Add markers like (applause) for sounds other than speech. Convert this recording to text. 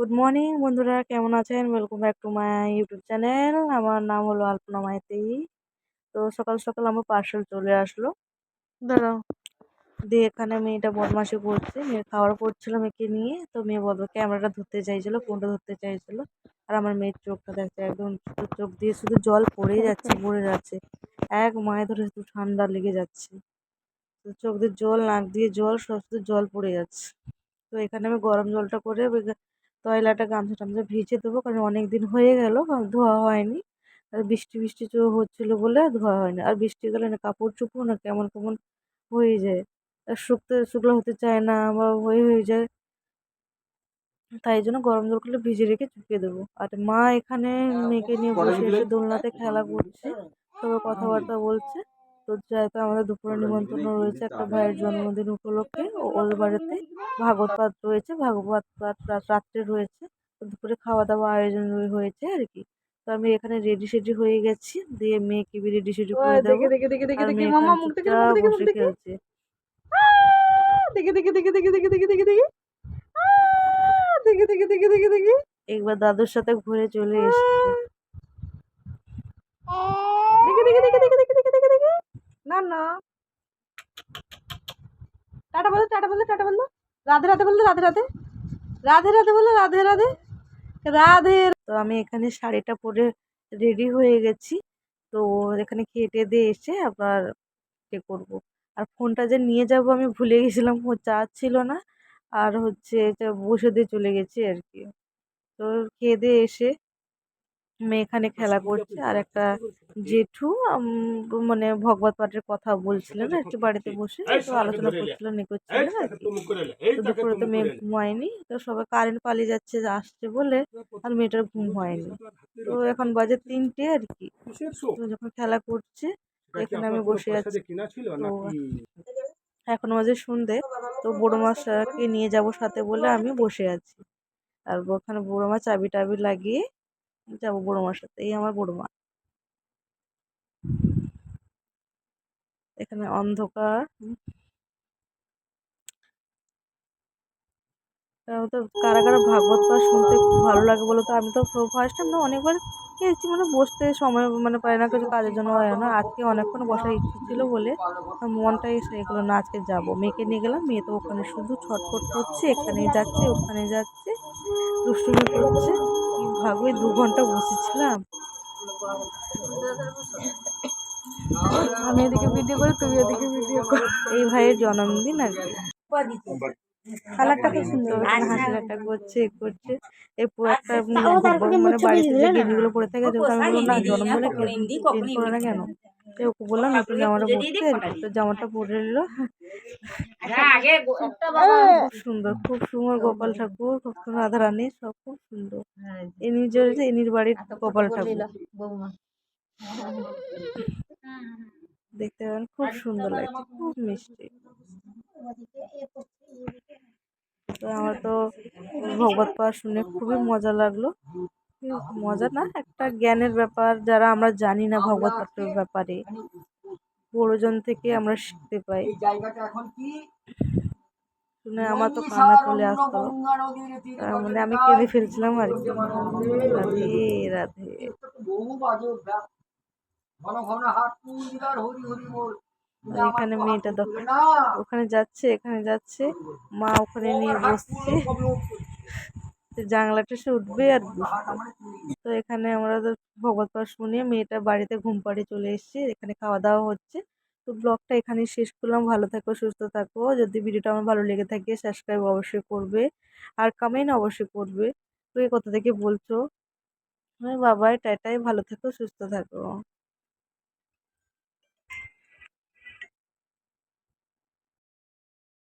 Good morning বন্ধুরা। কেমন আছেন? Welcome back to my YouTube channel আমার নাম হলো আলপনা মাইতেই তো সকাল সকাল আমার পার্সেল চলে আসলো। দাঁড়াও। দিয়ে এখানে মেয়েটা বদমাশি করছে। মেয়ে খাওয়ার করছিল মেয়েকে নিয়ে। তো মেয়ে বলব ক্যামেরাটা ধরতে চাইছিল ফোনটা ধরতে চাইছিল। আর আমার মেয়ের চোখটা দেখছে একদম চোখ দিয়ে শুধু জল পড়েই যাচ্ছে (laughs) পড়ে যাচ্ছে। এক মায়ে ধরে শুধু ঠান্ডা লেগে যাচ্ছে। তো চোখ দিয়ে জল নাক দিয়ে জল সব শুধু জল পড়ে যাচ্ছে। তো এখানে আমি গরম জলটা করে তয়লাটা গামছা টামছা ভিজে দেবো কারণ অনেক দিন হয়ে গেল ধোয়া হয়নি। আর বৃষ্টি বৃষ্টি চো হচ্ছিল বলে আর ধোয়া হয়নি। আর বৃষ্টি গেলে না কাপড় চোপড় না কেমন কেমন হয়ে যায়। আর শুকতে শুকনো হতে চায় না বা হয়ে হয়ে যায়। তাই জন্য গরম জল করলে ভিজে রেখে চুপিয়ে দেবো। আর মা এখানে মেয়েকে নিয়ে বসে এসে দোলনাতে খেলা করছে সবাই কথাবার্তা বলছে। তো যেহেতু আমাদের দুপুরে নিমন্ত্রণ রয়েছে একটা ভাইয়ের জন্মদিন উপলক্ষে ওর বাড়িতে ভাগবত পাঠ রয়েছে ভাগবত পাঠ রাত্রে রয়েছে দুপুরে খাওয়া দাওয়া আয়োজন হয়েছে আর কি তো আমি এখানে রেডি সেডি হয়ে গেছি দিয়ে মেয়েকে বি রেডি সেডি করে দেবো বসে খেলছে দেখে দেখে দেখে দেখে দেখে দেখে দেখে দেখে দেখে দেখে দেখে দেখে দেখে একবার দাদুর সাথে ঘুরে চলে এসেছে দেখে দেখে দেখে দেখে না না। টাটা বলো টাটা বলো টাটা বলো রাধে রাধে বলল, রাধে রাধে। রাধে রাধে বলল, রাধে রাধে। রাধে তো আমি এখানে শাড়িটা পরে রেডি হয়ে গেছি। তো এখানে কেটে দিয়ে এসে আবার এ করব। আর ফোনটা যে নিয়ে যাব আমি ভুলে গেছিলাম চার্জ ছিল না। আর হচ্ছে বসে দিয়ে চলে গেছি আর কি। তো খেয়ে দিয়ে এসে মেয়ে এখানে খেলা করছে আর একটা জেঠু মানে ভগবত পাঠের কথা বলছিলেন একটু বাড়িতে বসে তো আলোচনা করছিলেন ই করছিলেন আর তো দুপুরে তো মেয়ে ঘুমায়নি তো সবাই কারেন্ট পালিয়ে যাচ্ছে আসছে বলে আর মেয়েটার ঘুম হয়নি। তো এখন বাজে তিনটে আর কি যখন খেলা করছে এখানে আমি বসে আছি। এখন বাজে সন্ধে তো বড়ো মাছকে নিয়ে যাব সাথে বলে আমি বসে আছি। আর ওখানে বড়ো মা চাবি টাবি লাগিয়ে যাব বড়ো মার সাথে, এই আমার বড়ো মা এখানে অন্ধকার। কারা কারা ভাগবত পাঠ শুনতে ভালো লাগে বলো তো, আমি তো ফার্স্ট টাইম না অনেকবার খেয়েছি মানে বসতে সময় মানে পাই না, কিছু কাজের জন্য হয় না। আজকে অনেকক্ষণ বসার ইচ্ছে ছিল বলে মনটাই এগুলো না, আজকে যাব। মেয়েকে নিয়ে গেলাম, মেয়ে তো ওখানে শুধু ছটফট করছে এখানে যাচ্ছে ওখানে যাচ্ছে, দুষ্টুমি করছে। ভাগো দু ঘণ্টা বসেছিলাম। আমি এদিকে ভিডিও করি তুমি এদিকে ভিডিও করো। এই ভাইয়ের জন্মদিন আর কি। কালারটা খুব সুন্দর ঠাট্টা করছে এ করছে। এই পুরো একটা মানে বাড়িতে যে গেঞ্জিগুলো পরে থাকে যখন আমি না জন্মদিনে করে না কেন? তো ওকে বললাম নতুন জামাটা পরতে? তো জামাটা পরে নিলো। খুব সুন্দর খুব সুন্দর গোপাল ঠাকুর খুব সুন্দর সব খুব সুন্দর। এনির জন্য এনির বাড়ির গোপাল ঠাকুর দেখতে পাবেন খুব সুন্দর লাগছে খুব মিষ্টি। তো আমার তো ভগবত পাঠ শুনে খুবই মজা লাগল। মজা না? একটা জ্ঞানের ব্যাপার যারা আমরা জানি না ভগবত পাঠের ব্যাপারে। বড়জন থেকে আমরা শিখতে পাই। শুনে আমার তো কান্না চলে আসতো। মানে আমি কেঁদে ফেলছিলাম আর কি। রাধে রাধে। এখানে মেয়েটা দেখো ওখানে যাচ্ছে এখানে যাচ্ছে। মা ওখানে নিয়ে বসছে। জানলাটা সে উঠবে আর তো এখানে আমরা ভগবত পাঠ শুনে মেয়েটা বাড়িতে ঘুম পাড়িয়ে চলে এসেছি, এখানে খাওয়া দাওয়া হচ্ছে। তো ব্লগটা এখানেই শেষ করলাম। ভালো থাকো, সুস্থ থাকো। যদি ভিডিওটা আমার ভালো লেগে থাকে, সাবস্ক্রাইব অবশ্যই করবে আর কমেন্ট অবশ্যই করবে। তো এই কথা থেকে বলছো? বাবাই, টাটাই। ভালো থাকো, সুস্থ থাকো।